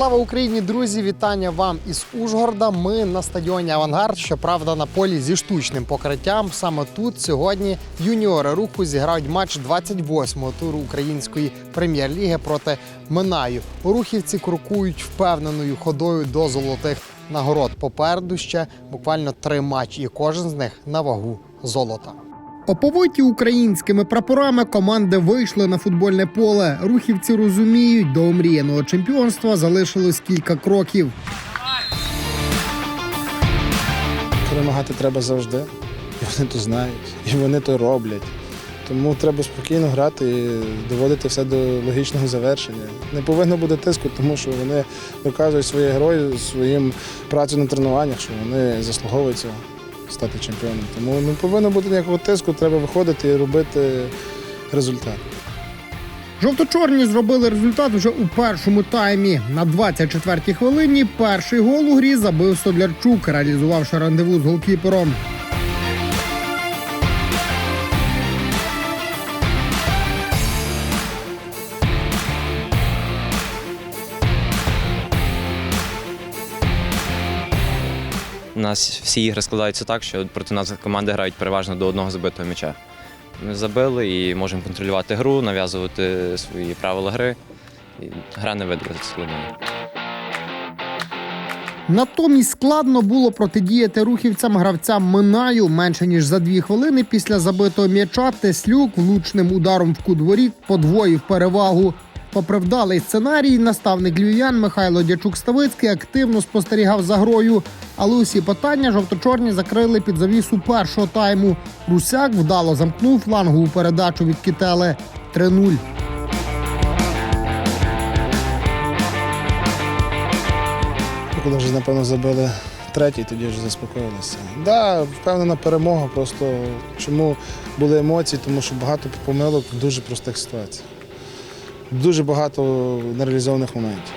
Слава Україні, друзі! Вітання вам із Ужгорода. Ми на стадіоні Авангард. Щоправда, на полі зі штучним покриттям. Саме тут сьогодні юніори руху зіграють матч 28-го туру української прем'єр-ліги проти Минаю. Рухівці крокують впевненою ходою до золотих нагород. Попереду ще буквально три матчі, і кожен з них на вагу золота. Оповиті українськими прапорами команди вийшли на футбольне поле. Рухівці розуміють, до омріяного чемпіонства залишилось кілька кроків. Перемагати треба завжди. І вони то знають, і вони то роблять. Тому треба спокійно грати і доводити все до логічного завершення. Не повинно бути тиску, тому що вони доказують свої герої своїм працею на тренуваннях, що вони заслуговують цього стати чемпіоном. Тому не повинно бути ніякого тиску, треба виходити і робити результат. Жовто-чорні зробили результат вже у першому таймі. На 24-й хвилині перший гол у грі забив Содлярчук, реалізувавши рандеву з голкіпером. У нас всі ігри складаються так, що проти нас команди грають переважно до одного забитого м'яча. Ми забили і можемо контролювати гру, нав'язувати свої правила гри. І гра не видалася складною. Натомість складно було протидіяти рухівцям гравцям Минаю менше ніж за дві хвилини після забитого м'яча. Теслюк влучним ударом в кут воріт подвоїв перевагу. Попри вдалий сценарій, наставник львів'ян Михайло Дячук-Ставицький активно спостерігав за грою. Але усі питання жовто-чорні закрили під завісу першого тайму. Русяк вдало замкнув флангову передачу від Кітели 3-0. Коли вже, напевно, забили третій, тоді вже заспокоїлися. Так, да, впевнена перемога. Просто чому були емоції, тому що багато помилок в дуже простих ситуаціях. Дуже багато нереалізованих моментів.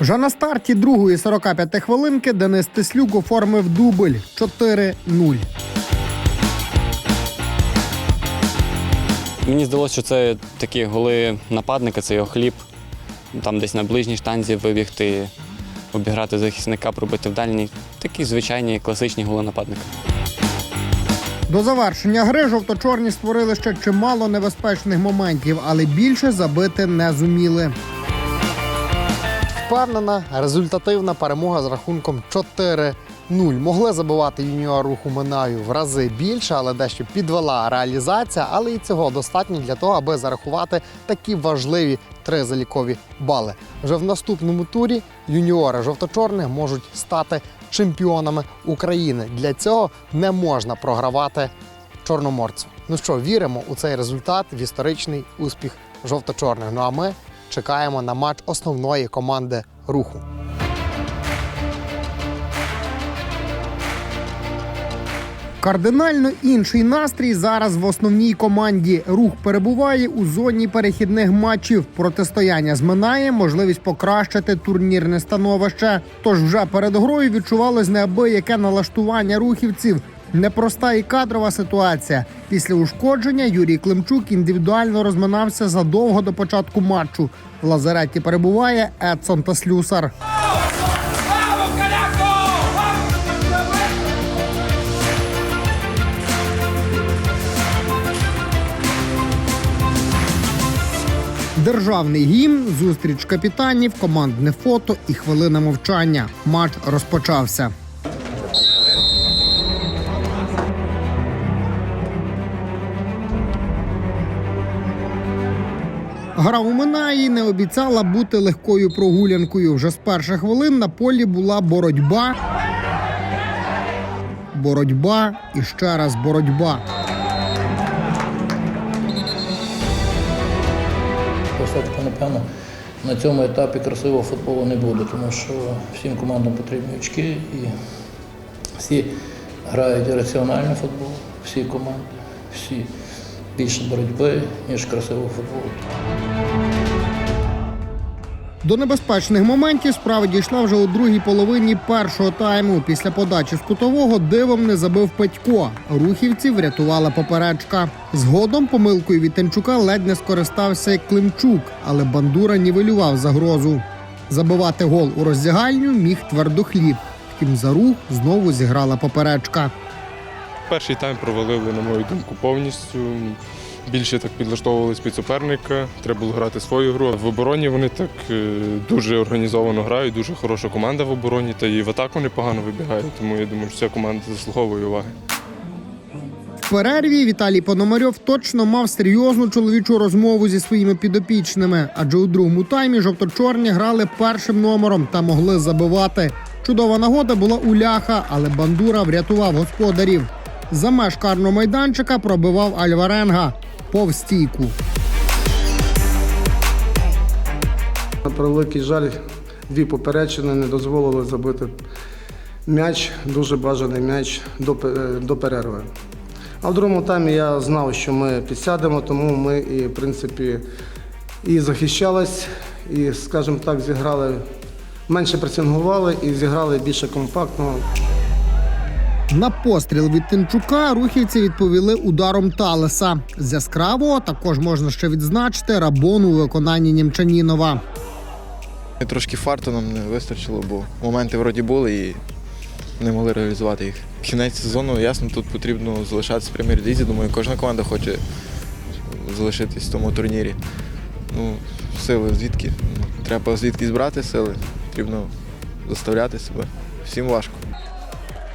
Вже на старті другої 45 хвилинки Денис Теслюк оформив дубль 4-0. Мені здалося, що це такі голи нападника, це його хліб. Там десь на ближній штанзі вибігти, обіграти захисника, пробити в дальній. Такі звичайні класичні голи нападника. До завершення гри жовто-чорні створили ще чимало небезпечних моментів, але більше забити не зуміли. Впевнена, результативна перемога з рахунком 4-0. Могли забивати юніор руху Минаю в рази більше, але дещо підвела реалізація. Але і цього достатньо для того, аби зарахувати такі важливі три залікові бали. Вже в наступному турі юніори жовто-чорних можуть стати чемпіонами України. Для цього не можна програвати чорноморцю. Ну що, віримо у цей результат, в історичний успіх жовто-чорних. Ну а ми чекаємо на матч основної команди руху. Кардинально інший настрій зараз в основній команді. Рух перебуває у зоні перехідних матчів. Протистояння зминає можливість покращити турнірне становище. Тож вже перед грою відчувалось неабияке налаштування рухівців. Непроста і кадрова ситуація. Після ушкодження Юрій Климчук індивідуально розминався задовго до початку матчу. В лазареті перебуває Едсон та Слюсар. Державний гімн, зустріч капітанів, командне фото і хвилина мовчання. Матч розпочався. Гра у Минаї не обіцяла бути легкою прогулянкою. Вже з перших хвилин на полі була боротьба. Боротьба і ще раз боротьба. все-таки, напевно, на цьому етапі красивого футболу не буде, тому що всім командам потрібні очки і всі грають раціональний футбол, всі команди, всі більше боротьби, ніж красивого футболу. До небезпечних моментів справа дійшла вже у другій половині першого тайму. Після подачі з кутового дивом не забив Петько. Рухівці врятувала поперечка. Згодом помилкою від Тенчука ледь не скористався Климчук, але бандура нівелював загрозу. Забивати гол у роздягальню міг твердохліб. Втім, за рух знову зіграла поперечка. Перший тайм провалили, на мою думку, повністю. Більше так підлаштовувались під суперника. Треба було грати свою гру. В обороні вони так е, дуже організовано грають, дуже хороша команда в обороні, та і в атаку непогано вибігають. Тому я думаю, що ця команда заслуговує уваги. В перерві Віталій Пономарьов точно мав серйозну чоловічу розмову зі своїми підопічними, адже у другому таймі жовто-чорні грали першим номером та могли забивати. Чудова нагода була у ляха, але бандура врятував господарів. За меж карного майданчика пробивав Альваренга повз стійку. На превеликий жаль, дві поперечини не дозволили забити м'яч, дуже бажаний м'яч до, е, до перерви. А в другому таймі я знав, що ми підсядемо, тому ми і, в принципі, і захищались, і, скажімо так, зіграли менше пресингували і зіграли більше компактно. На постріл від Тинчука рухівці відповіли ударом Талеса. З яскравого також можна ще відзначити рабону у виконанні Німчанінова. Трошки фарту нам не вистачило, бо моменти вроді були і не могли реалізувати їх. Кінець сезону, ясно, тут потрібно залишатися в прем'єр-лізі. Думаю, кожна команда хоче залишитись в тому турнірі. Ну, сили звідки? Треба звідки збрати сили, потрібно заставляти себе. Всім важко.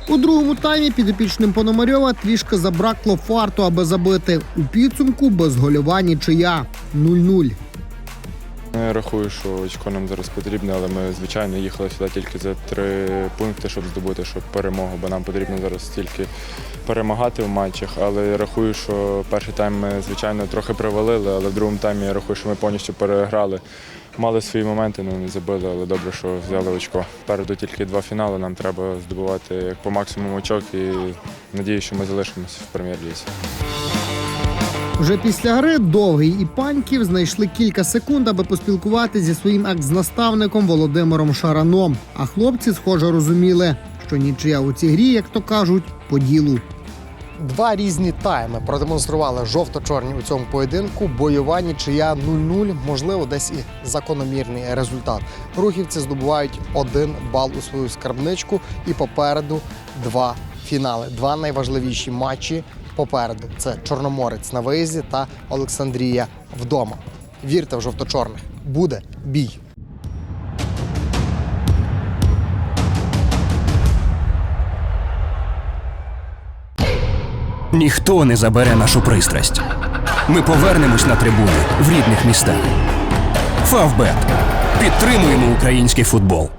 У другому таймі підопічним Пономарьова трішки забракло фарту, аби забити. У підсумку без безгольова нічия 0-0. Я рахую, що очко нам зараз потрібне, але ми, звичайно, їхали сюди тільки за три пункти, щоб здобути щоб перемогу, бо нам потрібно зараз тільки перемагати в матчах. Але я рахую, що перший тайм ми, звичайно, трохи привалили, але в другому таймі я рахую, що ми повністю переграли. Мали свої моменти, але не забили, але добре, що взяли очко. Переду тільки два фінали, нам треба здобувати по максимуму очок і надію, що ми залишимося в прем'єр-лізі. Вже після гри довгий і паньків знайшли кілька секунд, аби поспілкуватися зі своїм екс-наставником Володимиром Шараном. А хлопці, схоже, розуміли, що нічия у цій грі, як то кажуть, по ділу. Два різні тайми продемонстрували жовто-чорні у цьому поєдинку. Бойова нічия 0-0, можливо, десь і закономірний результат. Рухівці здобувають один бал у свою скарбничку і попереду два фінали. Два найважливіші матчі попереду. Це Чорноморець на виїзді та Олександрія вдома. Вірте в жовто-чорних. Буде бій. Ніхто не забере нашу пристрасть. Ми повернемось на трибуни в рідних містах. Фавбет. Підтримуємо український футбол.